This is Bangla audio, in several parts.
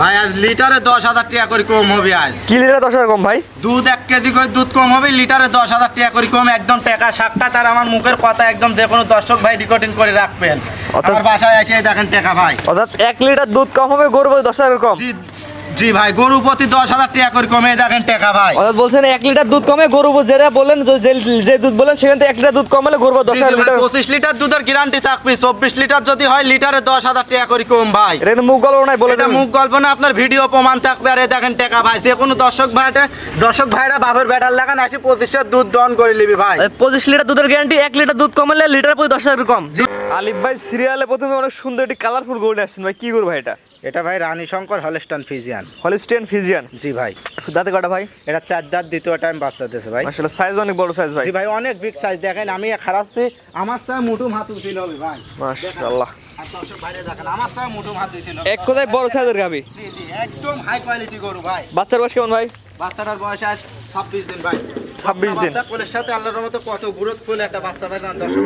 ভাই আজ লিটারে দশ হাজার টাকা করে কম হবে আজ। কি লিটার দশ হাজার কম ভাই? দুধ এক কেজি করে দুধ কম হবে লিটারে দশ হাজার টাকা করে কম একদম টাকা সাক্ষাৎ আর আমার মুখের কথা একদম যে কোনো দর্শক ভাই রেকর্ডিং করে রাখবেন। আমার বাসায় এসে দেখেন টাকা ভাই। অর্থাৎ এক লিটার দুধ কম হবে গরু দশ হাজার কম। জি ভাই গরু প্রতি দশ হাজার টাকা করে কমে দেখেন টাকা ভাই। অর্থাৎ বলছেন এক লিটার দুধ কমে গরু যেটা বললেন যে- দুধ বললেন সেখান থেকে এক লিটার দুধ কম হলে গরু দশ হাজার লিটার পঁচিশ লিটার দুধের গ্যারান্টি থাকবে। চব্বিশ লিটার যদি হয় লিটারে দশ হাজার টাকা করে কম ভাই। এটা মুখ গল্প নাই বলে এটা মুখ গল্প না আপনার ভিডিও প্রমাণ থাকবে। আর দেখেন টাকা ভাই যে কোনো দর্শক ভাইটা দর্শক ভাইরা বাপের ব্যাটার লাগান আসি পঁচিশের দুধ দন করে নিবি ভাই। পঁচিশ লিটার দুধের গ্যারান্টি এক লিটার দুধ কমালে লিটার প্রতি দশ হাজার কম। আলিফ ভাই সিরিয়ালে প্রথমে অনেক সুন্দর একটি কালারফুল গরু নিয়ে আসছেন ভাই। কি গরু ভাই এটা? এটা ভাই Rani Shankar Holstein Friesian Holstein Friesian জি ভাই। দাঁতে কাটা ভাই? এটা চার দাঁত দ্বিতীয় টাইম বাচ্চা দিয়েছে ভাই। আসলে সাইজ অনেক বড় সাইজ ভাই। জি ভাই অনেক বিগ সাইজ দেখেন আমি খারাচ্ছি আমার সাথে মুঠুম হাতু ছিল হবে ভাই। মাশাআল্লাহ। এক কথায় বড় সাইজের গাবি জি জি একদম হাই কোয়ালিটি গরু ভাই। বাচ্চার বয়স কেমন ভাই? বাচ্চাটার বয়স আজ ছাব্বিশ দিন ভাই। 26 দিন। বাচ্চা কোলের সাথে আল্লাহর মতো কত গুরুত্ব ফুল একটা বাচ্চা ভাই দর্শক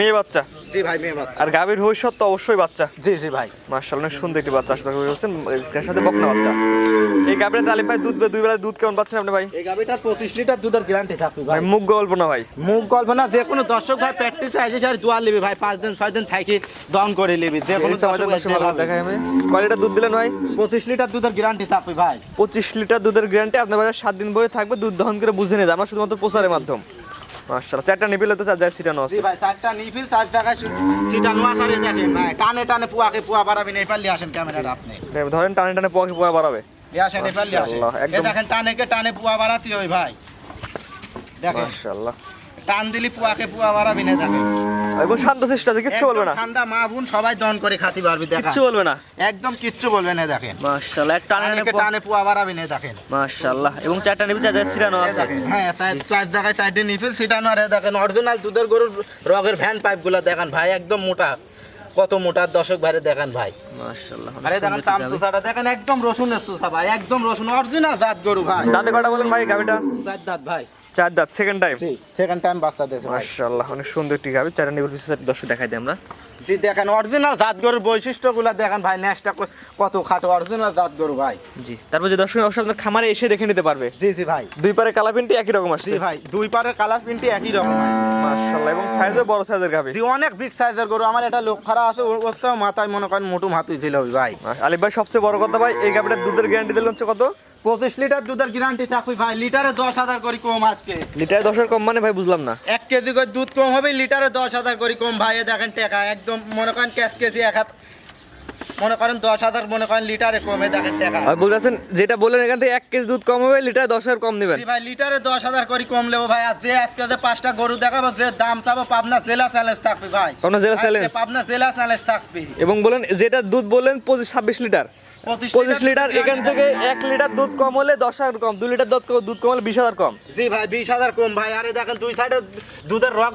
মেয়ে বাচ্চা। জি ভাই মেয়ে বাচ্চা। আর গাবির ভবিষ্যৎ তো অবশ্যই বাচ্চা। জি জি ভাই। মাশাআল্লাহ অনেক সুন্দর একটি বাচ্চা আসলে বলছেন। এর সাথে বকনা বাচ্চা। এই গাবিটা আলিফ ভাই দুধ দুই বেলা দুধ কেমন পাচ্ছেন আপনি ভাই? এই পঁচিশ লিটার দুধের গ্যারান্টি থাকবে ভাই। মুখ গল্প না ভাই। মুখ গল্প না যে কোনো দর্শক ভাই প্র্যাকটিসে এসে স্যার দোয়ার নিবি ভাই পাঁচ দিন ছয় দিন থাকি দন করে নিবি। যে কোনো দেখায় আমি। কয়টা দুধ দিলেন ভাই? পঁচিশ লিটার দুধের গ্যারান্টি থাকবে ভাই। পঁচিশ লিটার দুধের গ্যারান্টি আপনার সাত দিন পরে থাকবে দুধ দহন করে বুঝে নিয়ে আমরা শুধুমাত্র প্রচারের মাধ্যম। মাশাআল্লাহ। চারটা নিপিলে তো চার জায়গায় সিটানো জি আছে ভাই চারটা নিফিল চার জায়গায় সিটা আছে সারে দেখেন ভাই। টানে টানে পুয়াকে পুয়া বাড়াবেন এই পারলে আসেন ক্যামেরার আপনি। ধরেন টানে টানে পুয়াকে পুয়া বাড়াবে। এ আসেন এই পারলে আসেন। মাশাআল্লাহ, এ দেখেন টানে কে টানে পুয়া বাড়াতে হয় ভাই। দেখেন। মাশাআল্লাহ। টান দিলি পুয়াকে পুয়া বাড়াবি না দেখেন। এবং শান্ত চেষ্টা আছে কিচ্ছু বলবে না। ঠান্ডা মা বোন সবাই দন করে খাতি পারবি দেখেন কিচ্ছু বলবে না। একদম কিচ্ছু বলবে না দেখেন। মাশাআল্লাহ এক টানে টানে বাড়াবি না দেখেন। মাশাআল্লাহ এবং চারটা নিপি চার এই আছে। হ্যাঁ চার- জায়গায় চারটে আর দেখেন অরিজিনাল দুধের গরুর রগের ভ্যান পাইপগুলো দেখেন ভাই একদম মোটা। কত মোটা দশক ভাইরে দেখেন ভাই। মাশাআল্লাহ আরে দেখেন চাম চুষাটা দেখেন একদম রসুনের চুষা ভাই একদম রসুন অরিজিনাল জাত গরু ভাই। দাঁতে কটা বলেন ভাই গাবিটা? চার দাঁত ভাই। চার দাঁত সেকেন্ড টাইম জি সেকেন্ড টাইম বাচ্চা দিয়েছে মাশাআল্লাহ অনেক সুন্দর একটি গাবি চারটা নিপি পিছিয়ে দর্শক দেখাই দিই আমরা। জি দেখেন অরিজিনাল জাত গরুর বৈশিষ্ট্যগুলো দেখেন ভাই কত খাটো অরিজিনাল জাত গরু ভাই। জি তারপর যে দর্শক অবশ্যই আপনার খামারে এসে দেখে নিতে পারবে। জি জি ভাই। দুই পারে কালার প্রিন্টই একই রকম আসছে। জি ভাই দুই পারের কালার প্রিন্টই একই রকম মাশাআল্লাহ এবং সাইজও বড় সাইজের গাবি জি অনেক বিগ সাইজের গরু। আমার এটা লোক আছে ওর মাথায় মনে করেন মোটু হাতুই ছিল ভাই। আলিফ ভাই সবচেয়ে বড় কথা ভাই এই গাবিটার দুধের গ্যারান্টি দিলেন হচ্ছে কত? পঁচিশ লিটার দুধের গ্যারান্টি থাকবে ভাই। লিটারে দশ হাজার করে কম আজকে। লিটারে দশের কম মানে ভাই বুঝলাম না। এক কেজি করে দুধ কম হবে লিটারে দশ হাজার করে কম। ভাই দেখেন টাকা একদম মনে করেন ক্যাশ কেজি এক হাত মনে করেন দশ হাজার মনে করেন লিটারে কমে দেখেন টাকা। আর বলতেছেন যেটা বললেন এখান থেকে এক কেজি দুধ কম হবে লিটারে দশ হাজার কম নেবেন জি ভাই লিটারে দশ হাজার করে কম নেব ভাই। আর যে আজকে যে পাঁচটা গরু দেখাবো যে দাম চাবো পাবনা জেলা চ্যালেঞ্জ থাকবে ভাই। পাবনা জেলা challenge? পাবনা জেলা চ্যালেঞ্জ থাকবে। এবং বলেন যেটা দুধ বললেন পঁচিশ ছাব্বিশ লিটার। পঁচিশ লিটার এখান থেকে এক লিটার দুধ কম হলে দশ হাজার কম দু লিটার দুধ দুধ কম হলে বিশ হাজার কম। জি ভাই বিশ হাজার কম ভাই। আরে দেখেন দুই সাইডে দুধের রক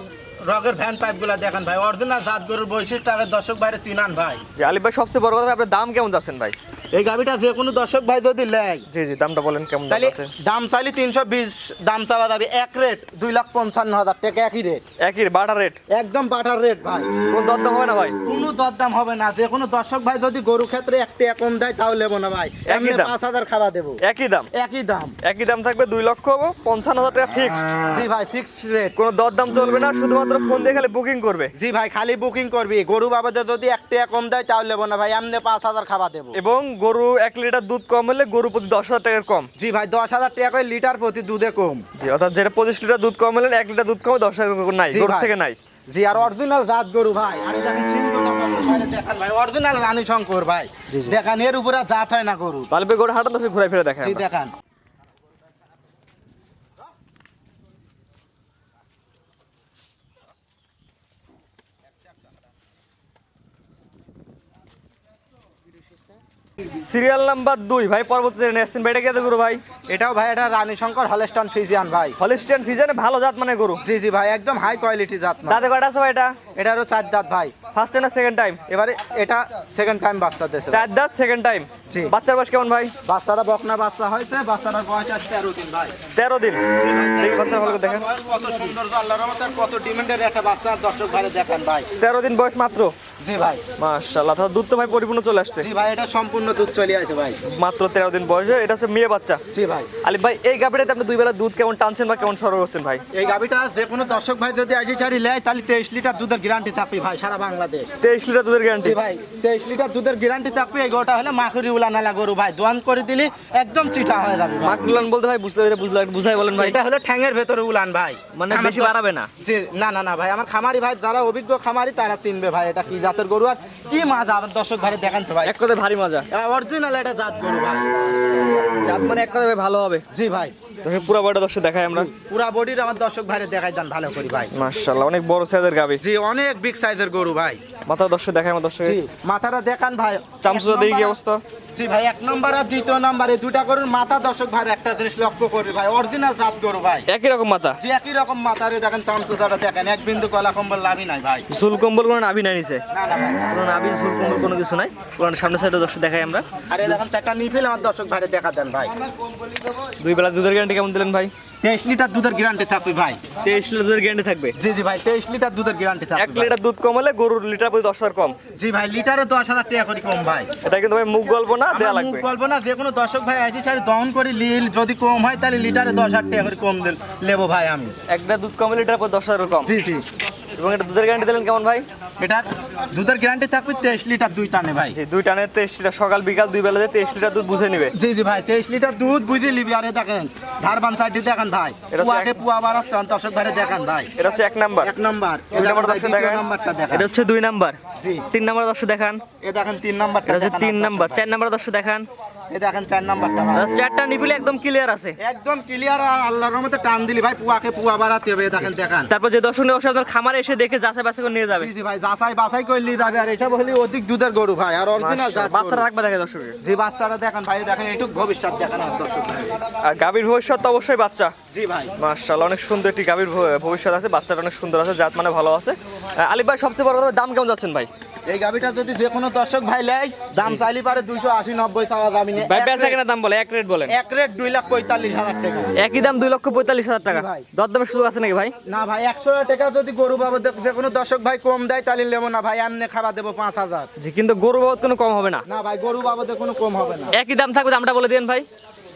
রকের ভ্যান পাইপগুলা দেখেন ভাই। অরিজিনাল জাত গরুর বৈশিষ্ট্য আগে দর্শক বাইরে চিনান ভাই। আলিফ ভাই সবচেয়ে বড় কথা আপনার দাম কেমন যাচ্ছেন ভাই? এই গাবিটা যে কোনো দর্শক ভাই যদি নেয়। জি জি দামটা বলেন কেমন দাম আছে? দাম চাইলে তিনশো বিশ দাম চাওয়া যাবে এক রেট দুই লাখ পঞ্চান্ন হাজার টাকা একই রেট। একই বাটা রেট? একদম বাটার রেট ভাই। কোন দরদাম হবে না ভাই? কোনো দরদাম হবে না যে কোনো দর্শক ভাই যদি গরু ক্ষেত্রে এক টাকা কম দেয় তাও নেব না ভাই। এমনি দাম। পাঁচ হাজার খাওয়া দেবো। একই দাম? একই দাম। একই দাম থাকবে দুই লক্ষ পঞ্চান্ন হাজার টাকা ফিক্সড জি ভাই ফিক্সড রেট কোনো দরদাম চলবে না শুধুমাত্র ফোন দিয়ে খালি বুকিং করবে। জি ভাই খালি বুকিং করবি। গরু বাবাতে যদি এক টাকা কম দেয় তাও নেব না ভাই এমনি পাঁচ হাজার খাওয়া দেবো। এবং গরু এক লিটার দুধ কম হলে গরু প্রতি দশ হাজার টাকার কম। জি ভাই দশ হাজার টাকা করে লিটার প্রতি দুধে কম। জি অর্থাৎ যেটা পঁচিশ লিটার দুধ কম হলে এক লিটার দুধ কম দশ হাজার নাই গরু থেকে নাই। জি আর অরিজিনাল জাত গরু ভাই। আরে দেখেন ভাই অরিজিনাল রানী শঙ্কর ভাই। দেখান এর উপরে জাত হয় না গরু তাহলে গরু হাঁটান দশ ঘুরে ফিরে দেখেন জি দেখান। সিরিয়াল নাম্বার দুই। ভাই পরবর্তীতে জেনে আসছেন ভাই এটা কে গরু ভাই? এটাও ভাই এটা রানী শঙ্কর হলেস্টন ফিজিয়ান ভাই। হলিস্টিয়ান ফিজিয়ান ভালো জাত মানে গুরু। জি জি ভাই একদম হাই কোয়ালিটি জাত না দাঁতে কয়টা আছে ভাই এটা? এটারও চার দাঁত ভাই। ফার্স্ট টাইম না সেকেন্ড টাইম এবারে এটা সেকেন্ড টাইম বাচ্চা দিয়েছে চার দাঁত সেকেন্ড টাইম জি। বাচ্চার বয়স কেমন ভাই? বাচ্চাটা বকনা বাচ্চা হয়েছে বাচ্চাটার বয়স আছে তেরো দিন ভাই। তেরো দিন। দেখি বাচ্চা ভালো করে দেখেন। কত সুন্দর আল্লাহর রহমতে কত ডিমান্ডের একটা বাচ্চা দর্শক দেখেন ভাই। তেরো দিন বয়স মাত্র? জি ভাই। মাশাল্লাহ তাহলে দুধ তো ভাই পরিপূর্ণ চলে আসছে। জি ভাই এটা সম্পূর্ণ দুধ চলে ভাই। মাত্র তেরো দিন বয়সে এটা হচ্ছে মেয়ে বাচ্চা। জি ভাই। আলিফ ভাই এই গাভিটাতে আপনি দুই বেলা দুধ কেমন টানছেন বা কেমন সরব করছেন ভাই? এই গাভিটা যে কোনো দর্শক ভাই যদি আসি চারি নেয় তাহলে তেইশ লিটার দুধের গ্যারান্টি থাকবে ভাই সারা বাংলাদেশ। তেইশ লিটার দুধের গ্যারান্টি ভাই তেইশ লিটার দুধের গ্যারান্টি থাকবে এই গোটা হলে মাখুরি উলানালা গরু ভাই। দোয়ান করে দিলি একদম চিঠা হয়ে যাবে ভাই। মাকরুলান বলতে ভাই বুঝতে বুঝলাম বুঝাই বলেন ভাই। এটা হলো ঠ্যাঙের ভেতরে উলান ভাই। মানে বেশি বাড়াবে না। জি না না না ভাই আমার খামারি ভাই যারা অভিজ্ঞ খামারি তারা চিনবে ভাই এটা কি জাতের গরু আর কি আমার দর্শক ভাই দেখান তো ভাই। এক ভারী মজা। অরিজিনাল এটা জাত গরু ভাই। জাত মানে এক ভাই ভালো হবে। জি ভাই। তোকে পুরো বড় দর্শক দেখাই আমরা। পুরা বডির আমার দর্শক ভাইরে দেখাই যান ভালো করি ভাই। মাশাআল্লাহ অনেক বড় সাইজের গাবি। জি অনেক বিগ সাইজের গরু ভাই। মাথা দর্শক দেখাই আমার দর্শক জি মাথাটা দেখান ভাই। চামচুরা দেখি কি অবস্থা? জি ভাই এক নম্বর আর দ্বিতীয় নম্বর দুটা গরুর মাথা দর্শক ভাই একটা জিনিস লক্ষ্য করবে ভাই অরিজিনাল জাত গরু ভাই। একই রকম মাথা? যে একই রকম মাথারে দেখেন চামচুসাটা দেখেন এক বিন্দু কলা কম্বল লাভই নাই ভাই। ঝুল কম্বল কোনো নাভি নাই নিচে? না না ভাই। কোনো নাভি ঝুল কম্বল কোনো কিছু নাই? পুরান সামনে সাইডে দর্শক দেখাই আমরা। আর দেখেন চারটা নিফিল আমার দর্শক ভাইরে দেখা দেন ভাই। দুই বেলা দুধের গ্যারান্টি কেমন দিলেন ভাই? তেইশ লিটার দুধের গ্যারান্টি থাকবে ভাই। তেইশ লিটার দুধের গ্যারান্টি থাকবে? জি জি ভাই তেইশ লিটার দুধের গ্যারান্টি এক থাকবে এক লিটার দুধ কম হলে গরুর লিটার প্রতি দশ হাজার কম। জি ভাই লিটারে দশ হাজার টাকা করে কম ভাই। এটা কিন্তু ভাই মুখ গল্প না দেওয়া লাগবে মুখ গল্প না যে কোনো দর্শক ভাই আসি স্যার দহন করে লিল যদি কম হয় তাহলে লিটারে দশ হাজার টাকা করে কম দেন নেব ভাই আমি। একটা দুধ কম লিটার প্রতি দশ হাজার কম। জি জি। এবং এটা দুধের গ্যারান্টি দিলেন কেমন ভাই? এটার দুধের গ্যারান্টি থাকবে তেইশ লিটার দুই টানে ভাই। জি দুই টানের তেইশ লিটার। সকাল বিকাল দুই বেলা দিয়ে তেইশ লিটার দুধ বুঝে নিবে। জি জি ভাই তেইশ লিটার দুধ বুঝে নিবি। আরে দেখেন ধারবান সাইডে দেখেন ভাই এটা পুয়াকে পুয়া বাড়াচ্ছে দর্শক ভাইরে দেখেন ভাই। এটা হচ্ছে এক নাম্বার। এক নম্বর। দুই নাম্বার নাম্বারটা দেখেন। এটা হচ্ছে দুই নাম্বার। জি। তিন নাম্বার দর্শক দেখান। এ দেখেন তিন নাম্বারটা এটা হচ্ছে তিন নাম্বার। চার নাম্বার দর্শক দেখান। ভাই। দেখেন চার নাম্বারটা চারটা নিপিলে একদম ক্লিয়ার আছে। একদম ক্লিয়ার আর আল্লাহর রহমতে টান দিলি ভাই পুয়াকে পুয়া বাড়াতে হবে দেখেন দেখেন। তারপর যে দর্শক নিয়ে আপনার খামারে এসে দেখে যাচাই বাছাই করে নিয়ে যাবে। জি জি ভাই যাচাই বাছাই করলি যাবে। আর এসব হলি অধিক দুধের গরু ভাই আর অরিজিনাল জাত বাচ্চারা রাখবে জি বাচ্চারা দেখেন ভাই দেখেন এটুক ভবিষ্যৎ দেখেন দর্শক আর গাভীর ভবিষ্যৎ তো অবশ্যই বাচ্চা। জি ভাই। মার্শাল অনেক সুন্দর একটি গাভীর ভবিষ্যৎ আছে। বাচ্চাটা অনেক সুন্দর আছে জাত মানে ভালো আছে। আলিফ ভাই সবচেয়ে বড় দাম কেমন যাচ্ছেন ভাই? এই গাবিটা যদি যে কোনো দর্শক ভাই লেয় দাম চাইলি পারে দুইশো আশি নব্বই চাওয়া দামি নেই ভাই বেচা কেনা দাম বলে এক রেট বলেন। এক রেট দুই লাখ পঁয়তাল্লিশ হাজার টাকা। একই দাম দুই লক্ষ পঁয়তাল্লিশ হাজার টাকা। ভাই। দরদামের সুযোগ আছে নাকি ভাই? না ভাই একশো টাকা যদি গরু বাবদ যে কোনো দর্শক ভাই কম দেয় তাহলে নেব না ভাই এমনি খাবার দেবো পাঁচ হাজার। জি কিন্তু গরু বাবদ কোনো কম হবে না। না ভাই গরু বাবদে কোনো কম হবে না। একই দাম থাকবে দামটা বলে দিন ভাই।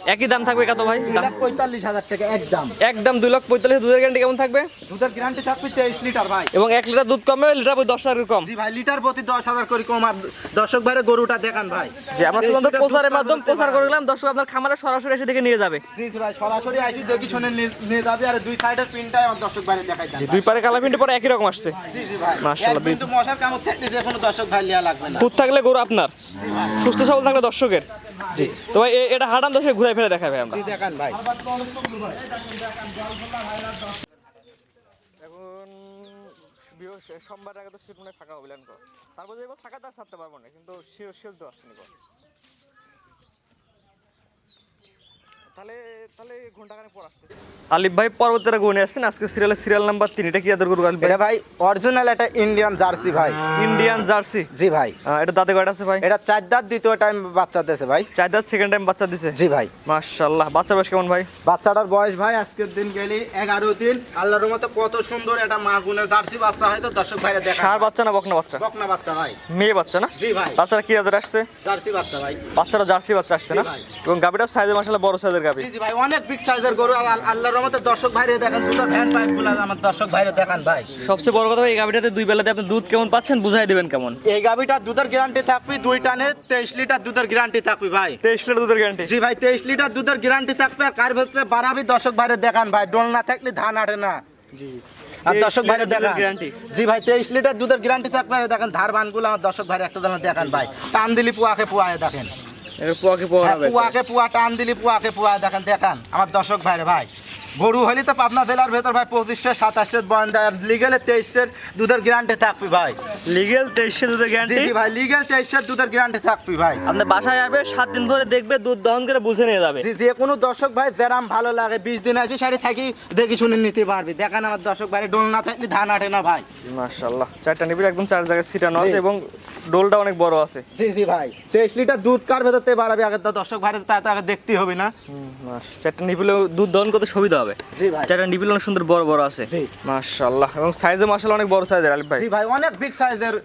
একই দাম থাকবে কত ভাই? পঁয়তাল্লিশ হাজার টাকা একদম একদম দুই লক্ষ পঁয়তাল্লিশ দুধের গ্যারান্টি কেমন থাকবে? দুধের গ্যারান্টি থাকবে তেইশ লিটার ভাই। এবং এক লিটার দুধ কমে লিটার প্রতি দশ হাজার কম। জি ভাই লিটার প্রতি দশ হাজার করে কম। আর দর্শক ভাইরে গরুটা দেখান ভাই। যে আমরা 23 শুধুমাত্র প্রচারের মাধ্যমে প্রচার করে। গেলাম দর্শক আপনার খামারে সরাসরি এসে দেখে নিয়ে যাবে। জি জি ভাই সরাসরি আইসি দেখি শুনে নিয়ে- যাবে। আর দুই সাইডের পিনটাই আমার দর্শক ভাইরে দেখাই দুই পারে কালা প্রিন্টে পরে একই রকম আসছে। জি জি ভাই মাশাআল্লাহ, কিন্তু মশার কামড় থাকলে যে কোনো দর্শক ভাই লিয়া লাগবে না। খুদ থাকলে গরু আপনার। সুস্থ সবল থাকলে দর্শকের। জি। তো ভাই এটা হাঁটান দর্শক ঘুরে ফিরে দেখাবে আমরা। জি দেখান ভাই। এখন সোমবার আগে তো শীত মনে ফাঁকা হবে তারপর যে ফাঁকা তার ছাড়তে পারব না কিন্তু শিওর শিওর তো আসছে না তাহলে তাহলে ঘণ্টা পর আসতেছে। আলিফ ভাই পরবর্তীরা গুনে আসছেন। আজকে সিরিয়ালের সিরিয়াল নাম্বার তিন। এটা কি আদর গরু আলিফ ভাই? এটা ভাই অরিজিনাল একটা ইন্ডিয়ান জার্সি ভাই। ইন্ডিয়ান জার্সি জি ভাই। এটা দাঁতে কয়টা আছে ভাই? এটা চার দাঁত দ্বিতীয় টাইম বাচ্চা দিয়েছে ভাই। চার দাঁত সেকেন্ড টাইম বাচ্চা দিছে? জি ভাই। মাশাআল্লাহ। বাচ্চা বয়স কেমন ভাই? বাচ্চাটার বয়স ভাই আজকের দিন গেলি এগারো দিন। আল্লাহর মতো কত সুন্দর একটা মা গুণের জার্সি বাচ্চা হয়তো দর্শক ভাইরা দেখা সার বাচ্চা না বকনা বাচ্চা? বকনা বাচ্চা ভাই। মেয়ে বাচ্চা না? জি ভাই। বাচ্চারা কি আদর আসছে? জার্সি বাচ্চা ভাই। বাচ্চারা জার্সি বাচ্চা আসছে না। এবং গাবিটার সাইজে মাসাল্লাহ বড় সাইজের গাবি। জি জি ভাই অনেক বিগ সাইজের গরু। আর আল্লাহর রহমতে দর্শক ভাইরে দেখেন দুটো ভ্যান পাইপগুলা আমার দর্শক ভাইরে দেখান ভাই। সবচেয়ে বড় কথা এই গাবিটাতে দুই বেলাতে আপনি দুধ কেমন পাচ্ছেন? বুঝাই দিবেন কেমন? এই গাবিটা দুধের গ্যারান্টি থাকবে দুই টানে তেইশ লিটার দুধের গ্যারান্টি থাকবে ভাই। তেইশ লিটার দুধের গ্যারান্টি জি ভাই তেইশ লিটার দুধের গ্যারান্টি থাকবে আর কার ভেতরে বাড়াবি দর্শক ভাইরে দেখান ভাই ডোল না থাকলে ধান আটে না। আর 23 দর্শক ভাইরে দেখান। জি ভাই তেইশ লিটার দুধের গ্যারান্টি থাকবে আর দেখেন ধার বানগুলো আমার দর্শক ভাইরে একটা দামে দেখান ভাই। টান দিলি পুয়াকে পুয়ায় দেখেন। পোয়াকে পোয়া হ্যাঁ, পুয়াকে পুয়া টান দিলি পুয়াকে পুয়া দেখেন দেখান। আমার দর্শক ভাইরে ভাই। গরু হলে তো পাবনা জেলার ভেতর ভাই পঁচিশশো লিগেলে তেইশের দুধের গ্যারান্টি থাকবি ভাই। লিগেল তেইশশো দুধের গ্যারান্টি ভাই লিগেল তেইশের দুধের গ্যারান্টি থাকবি ভাই। বাসায় আসবে সাত দিন ধরে দেখবে দুধ দহন করে বুঝে নিয়ে যাবে। যে কোনো দর্শক ভাই যেরাম ভালো লাগে বিশ দিন আসি সারি থাকি দেখি শুনে নিতে পারবি। দেখেন আমার দর্শক ভাই ডোল না থাকলে ধান আটে না ভাই। মাশাআল্লাহ। চারটা নিবিড় একদম চার জায়গায় সিটানো আছে এবং ডোলটা অনেক বড় আছে। জি জি ভাই। তেইশ লিটার দুধ কার ভেতর থেকে বাড়াবে? আগে তো দর্শক ভাই তা তো আগে দেখতেই হবে না। চারটা নিপিলে দুধ দহন করতে সুবিধা হবে। জি ভাই। চারটা নিপিল অনেক সুন্দর বড় বড় আছে। জি। মাশাআল্লাহ। এবং সাইজে মাশাআল্লাহ অনেক বড় সাইজের আলিফ ভাই। জি ভাই অনেক বিগ সাইজের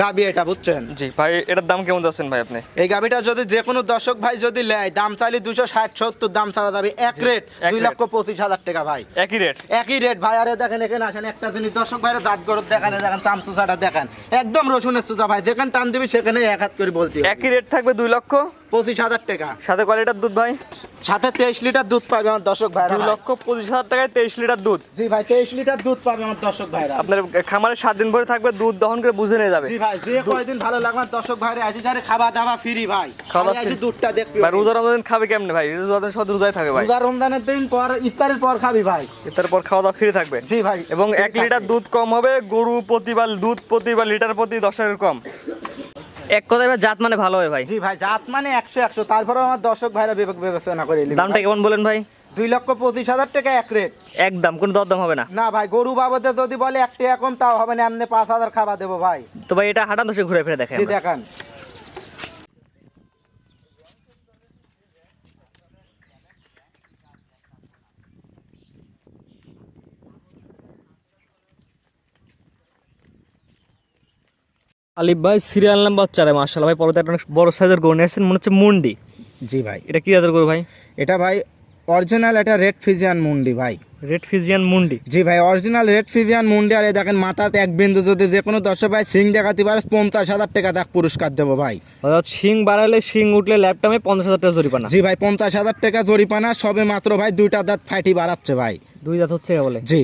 গাবি এটা বুঝছেন? জি ভাই এটার দাম কেমন যাচ্ছেন ভাই আপনি? এই গাবিটা যদি যে কোনো দর্শক ভাই যদি নেয় দাম চাইলে দুশো ষাট সত্তর দাম ছাড়া যাবে এক রেট এক দুই। লক্ষ পঁচিশ হাজার টাকা ভাই। একই রেট? একই রেট ভাই আরে দেখেন এখানে আসেন একটা জিনিস দর্শক ভাইরা দাঁত গরত দেখেন দেখেন চামচুচাটা দেখেন। একদম রসুনের সুজা ভাই যেখানে টান দিবি সেখানে এক হাত করে বলতে একই রেট থাকবে দুই লক্ষ? পঁচিশ হাজার টাকা। সাথে কয় লিটার দুধ ভাই? সাথে তেইশ লিটার দুধ পাবে আমার দর্শক ভাইরা। দুই লক্ষ পঁচিশ হাজার টাকায় তেইশ লিটার দুধ। জি ভাই তেইশ লিটার দুধ পাবে আমার দর্শক ভাইরা। আপনার খামারে সাত দিন ভরে থাকবে দুধ দহন করে বুঝে নিয়ে যাবে। জি ভাই যে কয়দিন ভালো লাগবে আমার দর্শক ভাইরা আসি যারে খাওয়া দাওয়া ফ্রি ভাই খাওয়া খালি দুধটা দেখবি ভাই রোজা রমজান খাবে কেমনে ভাই? রোজা রমজান সব রোজায় থাকে ভাই। রোজা রমজানের দিন পর ইফতারের পর খাবি ভাই। ইফতার পর খাওয়া দাওয়া ফ্রি থাকবে। জি ভাই এবং এক লিটার দুধ কম হবে গরু প্রতিবার দুধ প্রতিবার লিটার প্রতি দশ টাকার কম। এক কথায় ভাই জাত মানে ভালো হয় ভাই। জি ভাই জাত মানে একশো একশো। তারপরে আমার দর্শক ভাইরা বিবেচনা করে দামটা কেমন বলেন ভাই? দুই লক্ষ পঁচিশ হাজার টাকা এক রেট। একদম কোনো দরদাম হবে না। না ভাই গরু বাবদে যদি বলে একটা এখন কম তাও হবে না। এমনি পাঁচ হাজার খাবার দেবো ভাই। তো ভাই এটা হাঁটান দশে ঘুরে ফিরে দেখেন দেখান। আলিফ ভাই সিরিয়াল নাম্বার চারে মার্শাল ভাই পরে একটা অনেক বড় সাইজের গরু নিয়ে আসছেন মনে হচ্ছে মুন্ডি। জি ভাই। এটা কি জাতের গরু ভাই? এটা ভাই অরিজিনাল এটা রেড ফিজিয়ান মুন্ডি ভাই। রেড ফিজিয়ান মুন্ডি। জি ভাই অরিজিনাল রেড ফিজিয়ান মুন্ডি আর এই দেখেন মাথাতে এক বিন্দু যদি যে কোনো দর্শক ভাই সিং দেখাতে পারে পঞ্চাশ হাজার টাকা দেখ পুরস্কার দেবো ভাই। অর্থাৎ শিং বাড়ালে শিং উঠলে ল্যাপটপে পঞ্চাশ হাজার টাকা জরিপানা জি ভাই পঞ্চাশ হাজার টাকা জরিপানা সবে মাত্র ভাই দুইটা দাঁত ফাইটি বাড়াচ্ছে ভাই। দুই জাত হচ্ছে বলে। জি।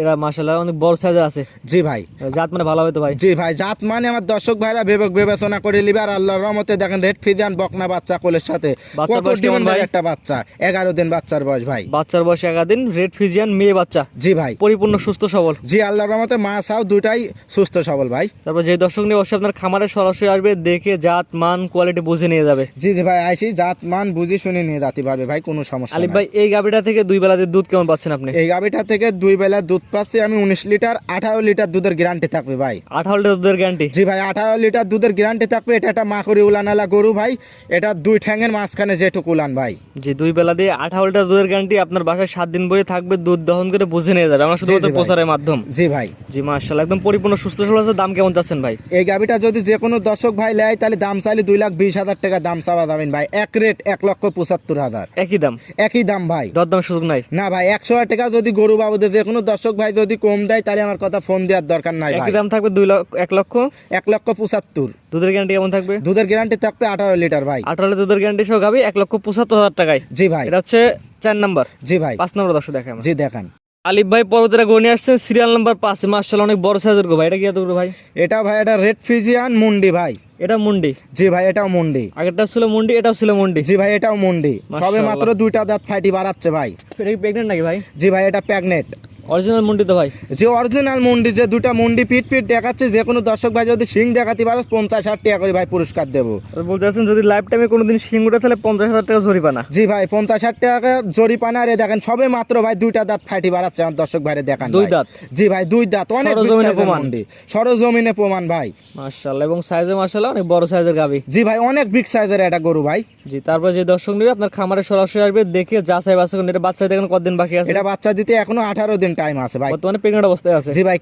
এরা মার্শাল্লাহ অনেক বড় সাইজের আছে। জি ভাই। জাত মানে ভালো হবে তো ভাই? জি ভাই জাত মানে আমার দর্শক ভাইরা বিবেক বিবেচনা করে নিবে আর আল্লাহর রহমতে দেখেন রেড ফিজিয়ান বকনা বাচ্চা কোলের সাথে। কত বয়স ভাই? একটা বাচ্চা এগারো দিন বাচ্চার বয়স ভাই। বাচ্চার বয়স এগারো দিন রেড ফিজিয়ান মেয়ে বাচ্চা। জি ভাই। পরিপূর্ণ সুস্থ সবল। জি আল্লাহর রহমতে মা সাও দুটাই সুস্থ সবল ভাই। তারপর যে দর্শক নিয়ে অবশ্যই আপনার খামারে সরাসরি আসবে দেখে জাত মান কোয়ালিটি বুঝে নিয়ে যাবে। জি জি ভাই আইসি জাত মান বুঝে শুনে নিয়ে যেতে পারবে ভাই কোনো সমস্যা আলিফ ভাই এই গাবিটা থেকে দুই বেলাতে দুধ কেমন পাচ্ছেন আপনি? এই গাভিটা থেকে দুই বেলা দুধ পাচ্ছি আমি উনিশ লিটার আঠারো লিটার দুধের গ্যারান্টি থাকবে ভাই। আঠারো লিটার দুধের গ্যারান্টি জি ভাই আঠারো লিটার দুধের গ্যারান্টি থাকবে। এটা একটা মাকড়ি উলানালা গরু ভাই। এটা দুই ঠ্যাঙের মাঝখানে যেটুকু উলান ভাই। জি দুই বেলা দিয়ে আঠারো লিটার দুধের গ্যারান্টি আপনার বাসায় সাত দিন পরে থাকবে দুধ দহন করে বুঝে নিয়ে যাবে। আমরা শুধুমাত্র প্রচারের মাধ্যম। জি ভাই। জি মার্শাল একদম পরিপূর্ণ সুস্থ সবল আছে দাম কেমন চাচ্ছেন ভাই? এই গাভিটা যদি যে কোনো দর্শক ভাই নেয় তাহলে দাম চাইলে দুই লাখ বিশ হাজার টাকা দাম চাওয়া যাবেন ভাই। এক রেট এক লক্ষ পঁচাত্তর হাজার। একই দাম? একই দাম ভাই। দরদাম সুযোগ নাই? না ভাই একশো টাকা যদি গরু বাবদে যে কোনো দর্শক ভাই যদি কম দেয় তাহলে আমার কথা ফোন দেওয়ার দরকার নাই একই দাম থাকবে দুই লক্ষ এক লক্ষ? এক লক্ষ পঁচাত্তর। দুধের গ্যারান্টি কেমন থাকবে? দুধের গ্যারান্টি থাকবে আঠারো লিটার ভাই। আঠারো লিটার দুধের গ্যারান্টি সহ গাবি এক লক্ষ পঁচাত্তর হাজার টাকায়। জি ভাই। এটা হচ্ছে চার নম্বর। জি ভাই। পাঁচ নম্বর দর্শক দেখে আমরা। জি দেখান। আলিফ ভাই পর্বতেরা গণে আসছেন সিরিয়াল নাম্বার পাঁচ। মার্শাল অনেক বড় সাইজের গো ভাই। এটা কি এত ভাই? এটা ভাই এটা রেড ফিজিয়ান মুন্ডি ভাই। এটা মুন্ডি। জি ভাই এটাও মুন্ডি। আগেরটা ছিল মুন্ডি এটাও ছিল মুন্ডি। জি ভাই এটাও মুন্ডি। সবে মাত্র দুইটা দাঁত ফাইটি বাড়াচ্ছে ভাই। এটা কি প্রেগনেন্ট নাকি ভাই? জি ভাই এটা প্যাগনেট অরিজিনাল মুন্ডি তো ভাই। যে অরিজিনাল মুন্ডি যে দুটা মুন্ডি পিট পিট দেখাচ্ছে যে কোনো দর্শক ভাই যদি সিং দেখাতে পারো পঞ্চাশ ষাট টাকা করে ভাই পুরস্কার দেবো। চাচ্ছেন যদি লাইফ টাইমে কোনোদিন শিং উঠে তাহলে পঞ্চাশ হাজার টাকা জরিপানা জি ভাই পঞ্চাশ ষাট টাকা জরিপানা রে দেখেন সবে মাত্র ভাই দুইটা দাঁত ফাটি বাড়াচ্ছে আমার দর্শক ভাইরে দেখান দুই দাঁত? জি ভাই দুই দাঁত। অনেক সরজমিনে প্রমাণ। মুন্ডি। সরজমিনে প্রমাণ ভাই। মার্শাল এবং সাইজে মার্শাল অনেক বড় সাইজের গাবি। জি ভাই অনেক বিগ সাইজের এটা গরু ভাই। জি তারপর যে দর্শক নিবে আপনার খামারে সরাসরি আসবে দেখে যাচাই বাছাই এটা বাচ্চা দেখেন কতদিন বাকি আছে? এটা বাচ্চা দিতে এখনও আঠারো দিন টাইম আছে ভাই। বর্তমানে প্রেগনেন্ট অবস্থায় আছে। জি ভাই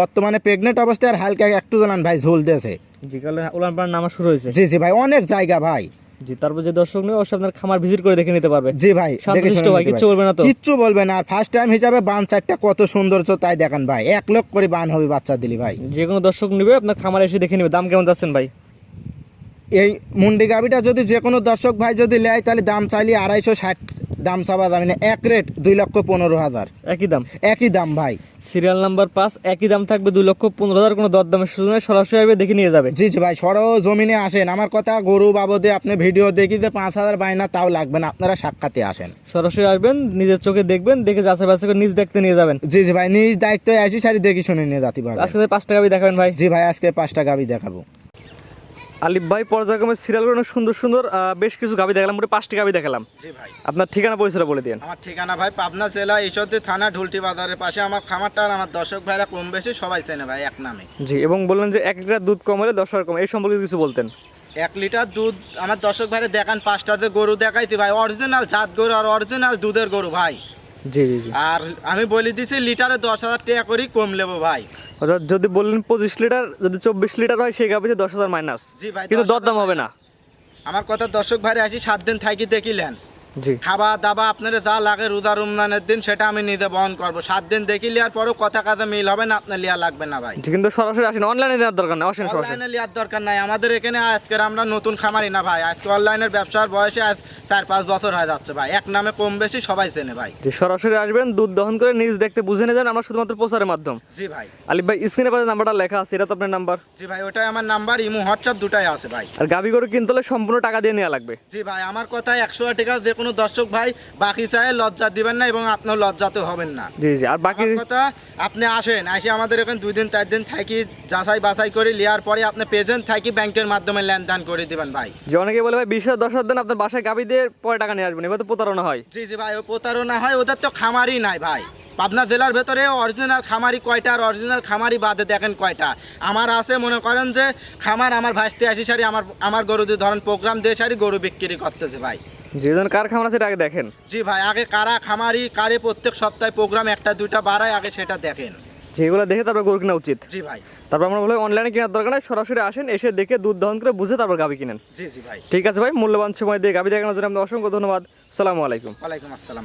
বর্তমানে প্রেগনেন্ট অবস্থায় আর হালকা একটু জানান ভাই ঝোল দিয়েছে। জি কালে উলান পাড়ার নামা শুরু হয়েছে। জি জি ভাই অনেক জায়গা ভাই। জি তারপর যে দর্শক নিবে অবশ্যই আপনার খামার ভিজিট করে দেখে নিতে পারবে। জি ভাই শুনে ভাই, কিচ্ছু বলবে না তো? কিচ্ছু বলবে না আর ফার্স্ট টাইম হিসাবে বান চারটা কত সৌন্দর্য তাই দেখান ভাই। এক লক্ষ করে বান হবে বাচ্চা দিলি ভাই। যে কোনো দর্শক নিবে আপনার খামারে এসে দেখে নিবে। দাম কেমন যাচ্ছেন ভাই? এই মুন্ডি গাবিটা যদি যে কোনো দর্শক ভাই যদি নেয় তাহলে দাম চাইলে আড়াইশো ষাট দাম চাবা যাবে না এক রেট দুই লক্ষ পনেরো হাজার। একই দাম? একই দাম ভাই। সিরিয়াল নাম্বার পাঁচ একই দাম থাকবে দুই লক্ষ পনেরো হাজার কোনো দরদামের সুযোগ নেই সরাসরি আসবে দেখে নিয়ে যাবেন জি জি ভাই সরো জমিনে আসেন। আমার কথা গরু বাবদে আপনি ভিডিও দেখি যে পাঁচ হাজার বাইনা তাও লাগবে না আপনারা সাক্ষাতে আসেন। সরাসরি আসবেন নিজের চোখে দেখবেন দেখে যাচাই বাছাই করে নিজ দেখতে নিয়ে যাবেন। জি জি ভাই নিজ দায়িত্বে আসি সারি দেখি শুনে নিয়ে যাতে পারবেন আজকে যে পাঁচ টাকা দেখাবেন ভাই। জি ভাই আজকে পাঁচটা গাবি দেখাবো। আলিফ ভাই পর্যায়ক্রমে সিরিয়াল অনেক সুন্দর সুন্দর বেশ কিছু গাবি দেখালাম মোটে পাঁচটি গাবি দেখালাম। জি ভাই। আপনার ঠিকানা পরিচয়টা বলে দিন আমার ঠিকানা ভাই পাবনা জেলা ঈশ্বরদী থানা ঢুলটি বাজারের পাশে। আমার খামারটা আর আমার দর্শক ভাইরা কম বেশি সবাই চেনে ভাই এক নামে। জি এবং বললেন যে এক লিটার দুধ কম হলে দশ কম এই সম্পর্কে কিছু বলতেন। এক লিটার দুধ আমার দর্শক ভাইরা দেখান পাঁচটাতে গরু দেখাইছি ভাই অরিজিনাল জাত গরু আর অরিজিনাল দুধের গরু ভাই। জি জি। আর আমি বলে দিছি লিটারে দশ হাজার টাকা করেই কম নেব ভাই। অর্থাৎ যদি বললেন পঁচিশ লিটার যদি চব্বিশ লিটার হয় সেই গাবিতে দশ হাজার মাইনাস। কিন্তু 10,000 দরদাম হবে না। আমার কথা দর্শক ভাইরা আসি সাত দিন থাকি দেখিলেন খাওয়া দাওয়া আপনার যা লাগে রোজা রমজানের দিন সেটা আমি নিজে বহন করব। সাত দিন দেখি লিয়ার পরও কথা কাজে মিল হবে না আপনার লিয়া লাগবে না ভাই। কিন্তু সরাসরি আসেন অনলাইনে দেওয়ার দরকার নেই আসেন সরাসরি। অনলাইনে লিয়ার দরকার নাই আমাদের এখানে আজকের আমরা নতুন খামারি না ভাই। আজকে অনলাইনের ব্যবসার বয়সে আজ চার পাঁচ বছর হয়ে যাচ্ছে ভাই। এক নামে কম বেশি সবাই চেনে ভাই। যে সরাসরি আসবেন দুধ দহন করে নিজ দেখতে বুঝে নিয়ে যান আমরা শুধুমাত্র প্রচারের মাধ্যম। জি ভাই। আলিফ ভাই স্ক্রিনে পাশে নাম্বারটা লেখা আছে এটা তো আপনার নাম্বার জি ভাই ওটাই আমার নাম্বার ইমো হোয়াটসঅ্যাপ দুটাই আছে ভাই। আর গাবি গরু কিনতে হলে সম্পূর্ণ টাকা দিয়ে নেওয়া লাগবে। জি ভাই আমার কথা একশো টাকা যে কোনো দর্শক ভাই বাকি চায় লজ্জা দিবেন না এবং আপনার লজ্জাতে হবেন না। জি জি আর বাকি কথা আপনি আসেন আসে আমাদের এখানে দুই দিন চার দিন থাকি যাচাই বাছাই করে লিয়ার পরে আপনি পেজেন্ট থাকি ব্যাংকের মাধ্যমে লেনদেন করে দিবেন ভাই। যে অনেকে বলে ভাই বিশ হাজার দশ হাজার দেন আপনার বাসায় গাবি দিয়ে পরে টাকা নিয়ে আসবেন এবার তো প্রতারণা হয়। জি জি ভাই ও প্রতারণা হয় ওদের তো খামারই নাই ভাই। পাবনা জেলার ভেতরে অরিজিনাল খামারি কয়টা আর অরিজিনাল খামারি বাদে দেখেন কয়টা। আমার আছে মনে করেন যে খামার আমার ভাসতে আসি সারি আমার আমার গরু দিয়ে ধরেন প্রোগ্রাম দিয়ে সারি গরু বিক্রি করতেছে ভাই। যে জন কার খামার সেটা আগে দেখেন। জি ভাই আগে কারা খামারি কারে প্রত্যেক সপ্তাহে প্রোগ্রাম একটা দুইটা বাড়ায় আগে সেটা দেখেন। যেগুলো দেখে তারপর গরু কেনা উচিত। জি ভাই। তারপর আমরা বলে অনলাইনে কেনার দরকার নাই সরাসরি আসেন এসে দেখে দুধ দহন করে বুঝে তারপর গাবি কিনেন। জি জি ভাই। ঠিক আছে ভাই মূল্যবান সময় দিয়ে গাবি দেখানোর জন্য আপনাদের অসংখ্য ধন্যবাদ। সালামু আলাইকুম। ওয়ালাইকুম আসসালাম।